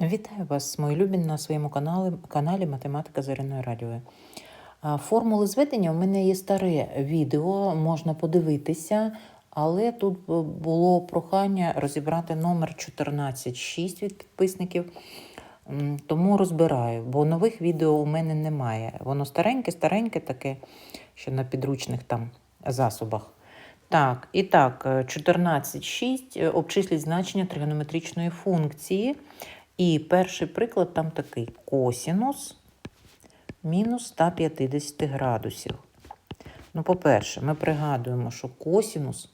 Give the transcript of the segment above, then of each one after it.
Вітаю вас, мої любі, на своєму каналі, каналі Математика з Іриною Радіою. Формули зведення у мене є старе відео, можна подивитися, але тут було прохання розібрати номер 14.6 від підписників. Тому розбираю, бо нових відео у мене немає. Воно стареньке, стареньке таке, що на підручних там засобах. Так, і так, е, 14.6 е, обчисліть значення тригонометричної функції. І перший приклад там такий: косінус мінус 150 градусів. Ну, по-перше, ми пригадуємо, що косінус,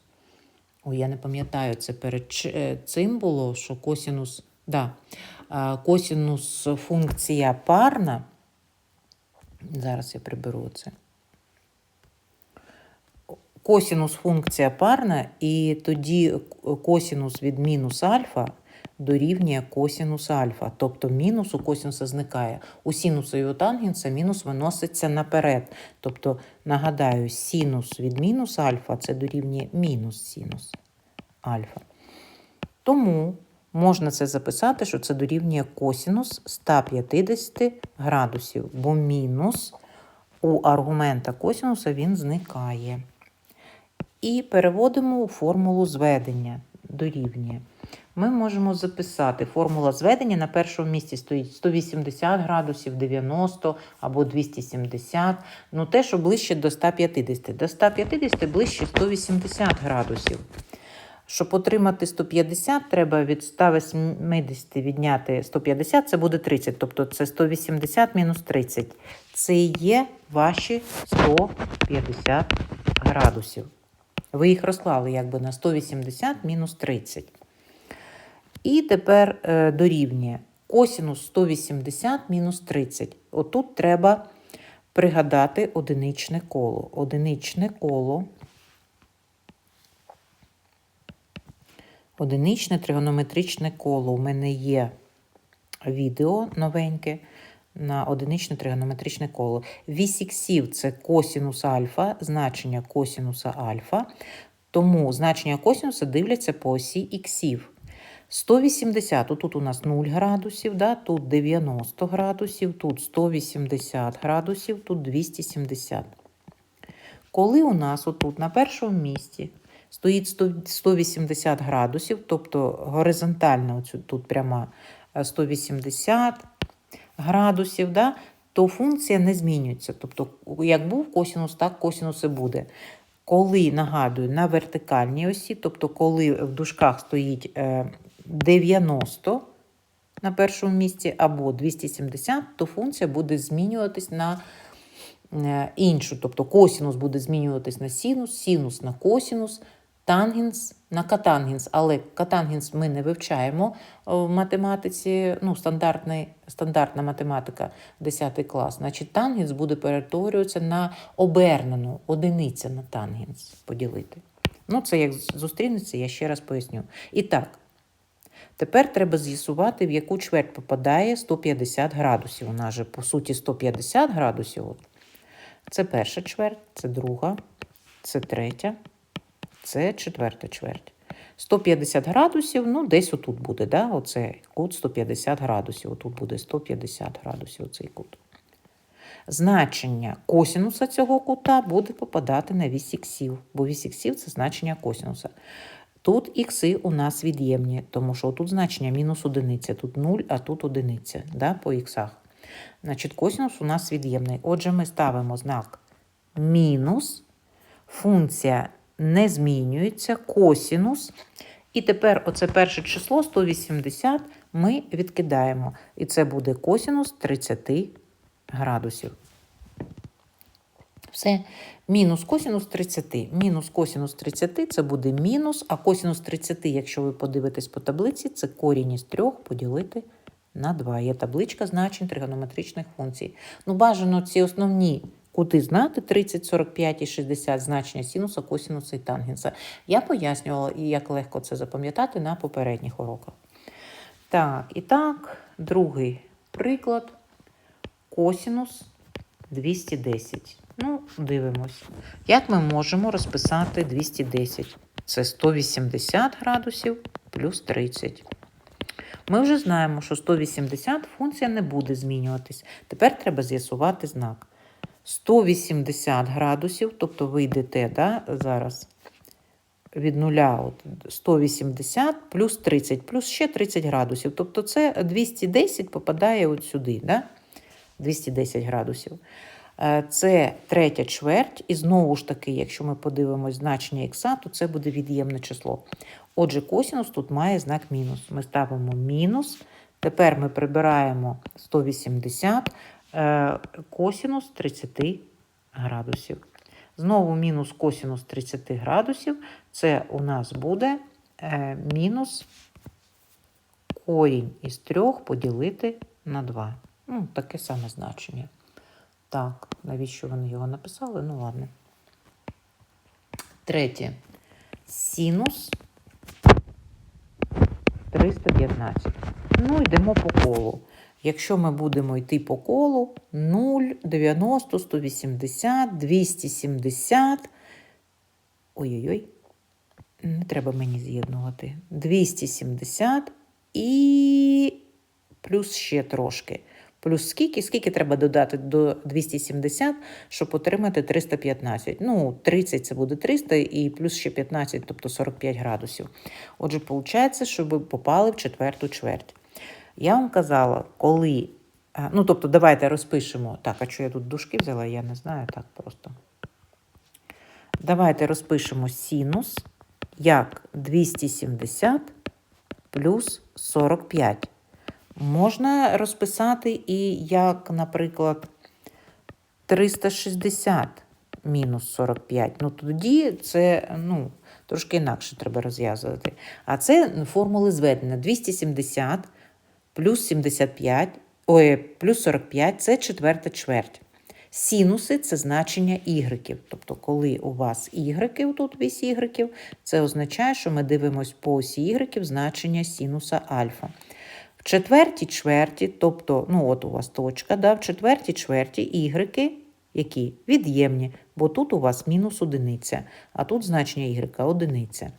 ой, я не пам'ятаю, це перед е, цим було, що косінус, да, косінус функція парна. Зараз я приберу це. Косінус функція парна, і тоді косінус від мінус альфа дорівнює косінус альфа. Тобто мінус у косінуса зникає. У синуса і у тангенса мінус виноситься наперед. Тобто, нагадаю, синус від мінус альфа це дорівнює мінус синус альфа. Тому можна це записати, що це дорівнює косінус 150 градусів, бо мінус у аргумента косінуса він зникає. І переводимо у формулу зведення дорівнює. Ми можемо записати формула зведення на першому місці стоїть 180 градусів, 90 або 270. Ну, те, що ближче до 150. До 150 ближче 180 градусів. Щоб отримати 150, треба від 180 відняти 150, це буде 30. Тобто це 180 мінус 30. Це є ваші 150 градусів. Ви їх розклали якби на 180 мінус 30. І тепер е, дорівнює косінус 180 мінус 30. Отут треба пригадати одиничне коло. Одиничне коло. Одиничне тригонометричне коло. У мене є відео новеньке на одиничне тригонометричне коло. Вісь іксів – це косінус альфа, значення косінуса альфа. Тому значення косінуса дивляться по осі іксів. 180, тут у нас 0 градусів, да? тут 90 градусів, тут 180 градусів, тут 270. Коли у нас отут на першому місці стоїть 180 градусів, тобто горизонтальна оцю, тут пряма е, 180 градусів, да? то функція не змінюється. Тобто, як був косінус, так косінус і буде. Коли, нагадую, на вертикальній осі, тобто коли в дужках стоїть е, 90 на першому місці або 270, то функція буде змінюватись на е, іншу. Тобто косінус буде змінюватись на синус, синус на косінус, тангенс на катангенс. Але катангенс ми не вивчаємо е, в математиці, ну, стандартний, стандартна математика 10 клас. Значить, тангенс буде перетворюватися на обернену одиниця на тангенс поділити. Ну, це як зустрінеться, я ще раз поясню. І так, Тепер треба з'ясувати, в яку чверть попадає 150 градусів. Нас же, по суті, 150 градусів. Це перша чверть, це друга, це третя, це четверта чверть. 150 градусів, ну, десь отут буде, да? оце кут 150 градусів. Отут буде 150 градусів оцей кут. Значення косінуса цього кута буде попадати на вісь іксів, бо вісь іксів – це значення косінуса. Тут ікси у нас від'ємні, тому що тут значення мінус одиниця, тут 0, а тут одиниця да, по іксах. Значить, косінус у нас від'ємний. Отже, ми ставимо знак мінус, функція не змінюється, косінус. І тепер оце перше число 180 ми відкидаємо. І це буде косінус 30 градусів. Все. Мінус косінус 30. Мінус косінус 30 це буде мінус, а косінус 30, якщо ви подивитесь по таблиці, це корінь із 3 поділити на 2. Є табличка значень тригонометричних функцій. Ну, бажано ці основні кути знати 30, 45 і 60 значення синуса, косінуса і тангенса. Я пояснювала, як легко це запам'ятати на попередніх уроках. Так, і так, другий приклад. Косінус 210. Ну, дивимось. Як ми можемо розписати 210? Це 180 градусів плюс 30. Ми вже знаємо, що 180 функція не буде змінюватись. Тепер треба з'ясувати знак. 180 градусів, тобто ви йдете да, зараз від нуля от 180 плюс 30, плюс ще 30 градусів. Тобто це 210 попадає от сюди, да? 210 градусів. Е, Це третя чверть, і знову ж таки, якщо ми подивимось значення х, то це буде від'ємне число. Отже, косінус тут має знак мінус. Ми ставимо мінус. Тепер ми прибираємо 180 е, косінус 30 градусів. Знову мінус косінус 30 градусів. Це у нас буде е, мінус корінь із 3 поділити на 2. Ну, таке саме значення. Так, навіщо вони його написали? Ну, ладно. Третє. Синус 315. Ну, йдемо по колу. Якщо ми будемо йти по колу 0, 90, 180, 270. Ой-ой-ой, не треба мені з'єднувати. 270 і плюс ще трошки. Плюс скільки? Скільки треба додати до 270, щоб отримати 315? Ну, 30 це буде 300 і плюс ще 15, тобто 45 градусів. Отже, виходить, що ви попали в четверту чверть. Я вам казала, коли. Ну, тобто, давайте розпишемо. Так, а що я тут дужки взяла, я не знаю, так просто. Давайте розпишемо синус як 270 плюс 45. Можна розписати і як, наприклад, 360 мінус 45. Ну, тоді це ну, трошки інакше треба розв'язувати. А це формули зведення. 270 плюс 75, ой, плюс 45 це четверта чверть. Синуси це значення ігреків. Тобто, коли у вас ігреки, тут вісь ігреків, це означає, що ми дивимося по осі ігреків значення синуса альфа. В четвертій чверті, тобто, ну от у вас точка, да, в четвертій чверті ігреки, які від'ємні, бо тут у вас мінус одиниця, а тут значення ігрека одиниця.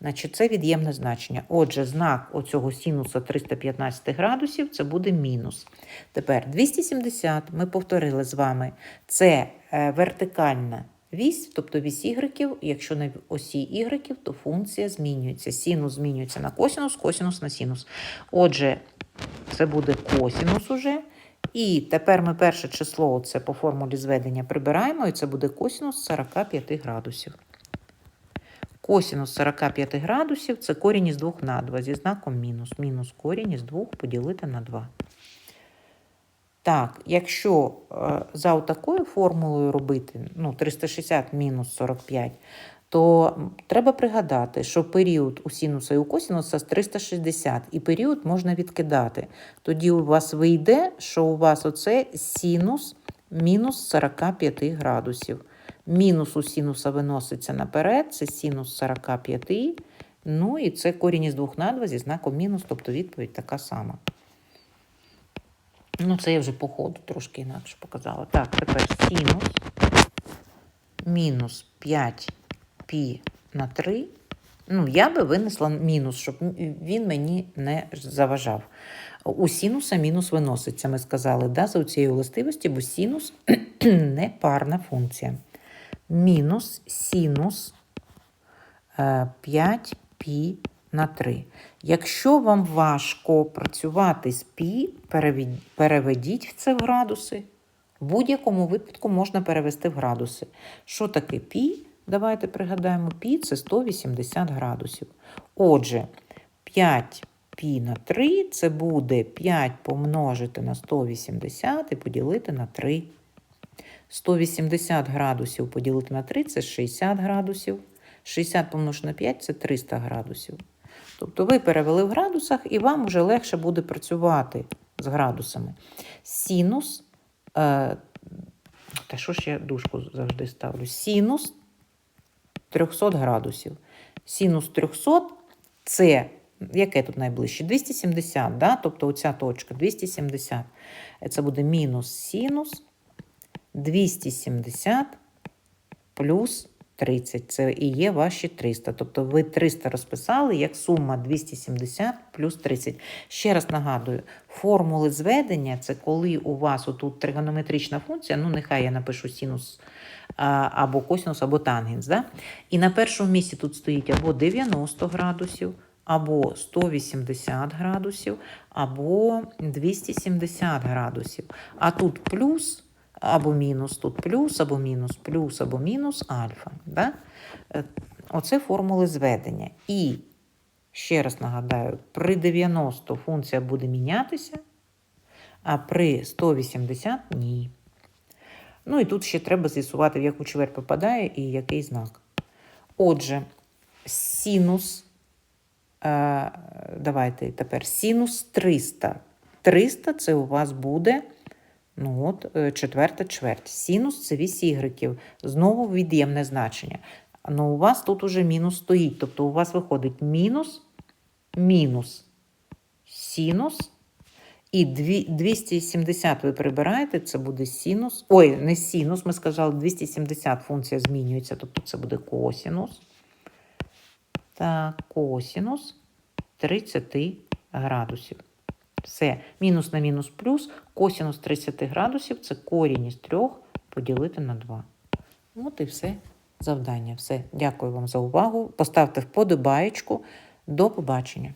Значить, це від'ємне значення. Отже, знак оцього синуса 315 градусів це буде мінус. Тепер 270, ми повторили з вами, це е, вертикальна вісь, тобто вісь ігреків. Якщо на осі ігреків, то функція змінюється. Синус змінюється на косінус, косінус на синус. Отже, це буде косінус уже. І тепер ми перше число, це по формулі зведення, прибираємо, і це буде косінус 45 градусів. Косінус 45 градусів це корінь із 2 на 2 зі знаком мінус. Мінус корінь із 2 поділити на 2. Так, якщо е, за такою формулою робити, ну, 360 мінус 45, то треба пригадати, що період у синуса і у косінуса з 360, і період можна відкидати. Тоді у вас вийде, що у вас оце синус мінус 45 градусів. Мінус у синуса виноситься наперед, це синус 45. Ну і це корінь із 2 на 2 зі знаком мінус, тобто відповідь така сама. Ну, це я вже по ходу трошки інакше показала. Так, тепер синус мінус 5 пі на 3. Ну, я би винесла мінус, щоб він мені не заважав. У синуса мінус виноситься, ми сказали, да, за цією властивості, бо синус не парна функція. Мінус синус 5 пі на 3. Якщо вам важко працювати з пі, переведіть це в градуси. В будь-якому випадку можна перевести в градуси. Що таке пі? Давайте пригадаємо, пі це 180 градусів. Отже, 5 пі на 3 це буде 5 помножити на 180 і поділити на 3. 180 градусів поділити на 3 це 60 градусів. 60 помножити на 5 це 300 градусів. Тобто ви перевели в градусах, і вам вже легше буде працювати з градусами. Синус, е, та що ж я дужку завжди ставлю? Синус 300 градусів. Синус 300 це, яке тут найближче? 270, да? тобто оця точка 270. Це буде мінус синус 270 плюс 30. Це і є ваші 300. Тобто ви 300 розписали як сума 270 плюс 30. Ще раз нагадую, формули зведення це коли у вас отут тригонометрична функція, ну нехай я напишу синус або косинус, або тангенс. Да? І на першому місці тут стоїть або 90 градусів, або 180 градусів, або 270 градусів. А тут плюс або мінус, тут плюс або мінус, плюс або мінус альфа. Да? Е, Оце формули зведення. І ще раз нагадаю, при 90 функція буде мінятися, а при 180 ні. Ну і тут ще треба з'ясувати, в яку чверть попадає і який знак. Отже, синус, е, давайте тепер синус 300. 300 це у вас буде ну от, е, четверта чверть. Синус це вісь ігреків. Знову від'ємне значення. Ну, у вас тут уже мінус стоїть. Тобто у вас виходить мінус, мінус синус. І 270 ви прибираєте, це буде синус. Ой, не синус, ми сказали, 270 функція змінюється, тобто це буде косінус. Так, косінус 30 градусів. Все, мінус на мінус плюс, косінус 30 градусів це корінь із 3 поділити на 2. От і все завдання. Все. Дякую вам за увагу. Поставте вподобаєчку. До побачення.